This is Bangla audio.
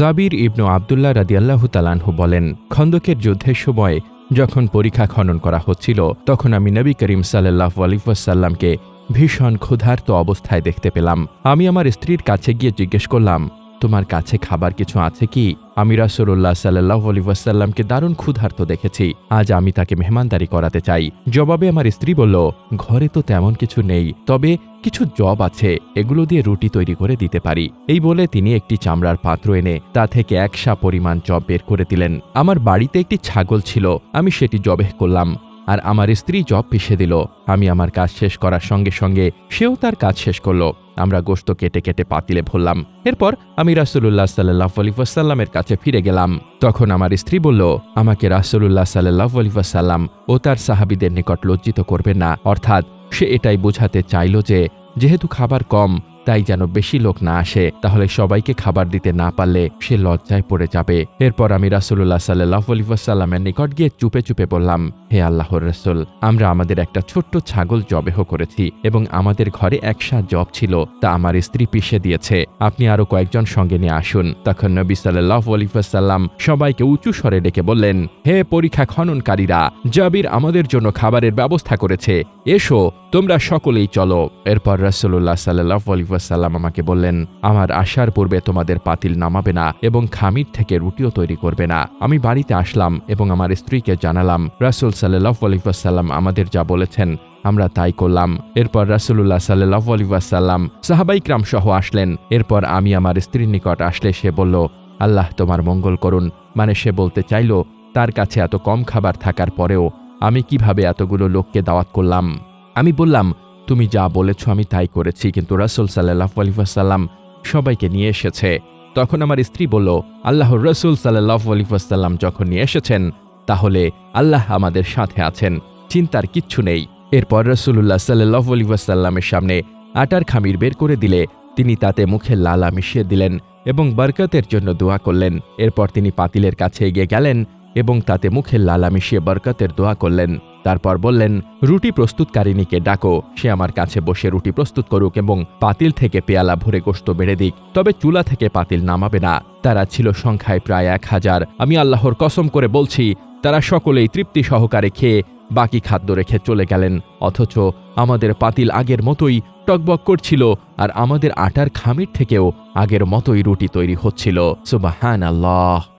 জাবির ইবনু আবদুল্লাহ রাদিয়াল্লাহু তালানহু বলেন, খন্দকের যুদ্ধের সময় যখন পরীক্ষা খনন করা হচ্ছিল, তখন আমি নবী করিম সাল্লাহ আলিফাসাল্লামকে ভীষণ ক্ষুধার্ত অবস্থায় দেখতে পেলাম। আমি আমার স্ত্রীর কাছে গিয়ে জিজ্ঞেস করলাম তোমার কাছে খাবার কিছু আছে কি? আমি রাসুল্লাহ সাল্লাহ আলিবাসাল্লামকে দারুণ ক্ষুধার্ত দেখেছি। আজ আমি তাকে মেহমানদারি করাতে চাই। জবাবে আমার স্ত্রী বলল, ঘরে তো তেমন কিছু নেই, তবে কিছু জব আছে, এগুলো দিয়ে রুটি তৈরি করে দিতে পারি। এই বলে তিনি একটি চামড়ার পাত্র এনে তা থেকে একশা পরিমাণ জব বের করে দিলেন। আমার বাড়িতে একটি ছাগল ছিল, আমি সেটি জবেহ করলাম। আর আমার স্ত্রী জব পিষে দিল। আমি আমার কাজ শেষ করার সঙ্গে সঙ্গে সেও তার কাজ শেষ করল। আমরা গোস্ত কেটে কেটে পাতিলে ভরলাম। এরপর আমি রাসুল্লাহ সাল্লাহ আলিফাসাল্লামের কাছে ফিরে গেলাম। তখন আমার স্ত্রী বলল, আমাকে রাসুল্লাহ সাল্লাহ আলিফাসাল্লাম ও তার সাহাবিদের নিকট লজ্জিত করবে না। অর্থাৎ সে এটাই বোঝাতে চাইল যে, যেহেতু খাবার কম তাই যেন বেশি লোক না আসে, তাহলে সবাইকে খাবার দিতে না পারলে সে লজ্জায় পড়ে যাবে। এরপর আমি রাসুল্লাহ সাল্লাহ আলিফাসাল্লামের নিকট গিয়ে চুপে চুপে বললাম, হে আল্লাহর রসুল, আমরা আমাদের একটা ছোট্ট ছাগল জবেহ করেছি এবং আমাদের ঘরে একশা জব ছিল, তা আমার স্ত্রী পিষে দিয়েছে। আপনি আরও কয়েকজন সঙ্গে নিয়ে আসুন। তখন নবী সাল্লাহ আলিফাসাল্লাম সবাইকে উঁচু স্বরে ডেকে বললেন, হে পরীক্ষা খননকারীরা, জাবির আমাদের জন্য খাবারের ব্যবস্থা করেছে। এসো, তোমরা সকলেই চলো। এরপর রাসুল্লাহ সাল্লাহ আলিফাসাল্লাম আমাকে বললেন, আমার আসার পূর্বে তোমাদের পাতিল নামাবে না এবং খামির থেকে রুটিও তৈরি করবে না। আমি বাড়িতে আসলাম এবং আমার স্ত্রীকে জানালাম, রাসুল সাল্লাহ আলিফাসাল্লাম আমাদের যা বলেছেন, আমরা তাই করলাম। এরপর রাসুল্লাহ সাল্লাহ আলিবাসাল্লাম সাহাবাইকরাম সহ আসলেন। এরপর আমি আমার স্ত্রীর নিকট আসলে সে বলল, আল্লাহ তোমার মঙ্গল করুন। মানে সে বলতে চাইল, তার কাছে এত কম খাবার থাকার পরেও আমি কীভাবে এতগুলো লোককে দাওয়াত করলাম? আমি বললাম তুমি যা বলেছ আমি তাই করেছি, কিন্তু রাসুল সাল্লাহ আলিফাসাল্লাম সবাইকে নিয়ে এসেছে। তখন আমার স্ত্রী বলল আল্লাহ রসুল সাল্লাহ আলিফাসাল্লাম যখন নিয়ে এসেছেন, তাহলে আল্লাহ আমাদের সাথে আছেন, চিন্তার কিচ্ছু নেই। এরপর রসুল্লাহ সাল্লাহ আলিবাসাল্লামের সামনে আটার খামির বের করে দিলে, তিনি তাতে মুখে লালা মিশিয়ে দিলেন এবং বরকতের জন্য দোয়া করলেন। এরপর তিনি পাতিলের কাছে এগিয়ে গেলেন এবং তাতে মুখে লালা মিশিয়ে বরকতের দোয়া করলেন। তারপর বললেন, রুটি প্রস্তুতকারিণীকে ডাকো, সে আমার কাছে বসে রুটি প্রস্তুত করুক এবং পাতিল থেকে পেয়ালা ভরে গোস্ত বেড়ে দিক, তবে চুলা থেকে পাতিল নামাবে না। তারা ছিল সংখ্যায় প্রায় এক হাজার। আমি আল্লাহর কসম করে বলছি, তারা সকলেই তৃপ্তি সহকারে খেয়ে বাকি খাদ্য রেখে চলে গেলেন। অথচ আমাদের পাতিল আগের মতোই টকবক করছিল আর আমাদের আটার খামির থেকেও আগের মতোই রুটি তৈরি হচ্ছিল। সুবাহান আল্লাহ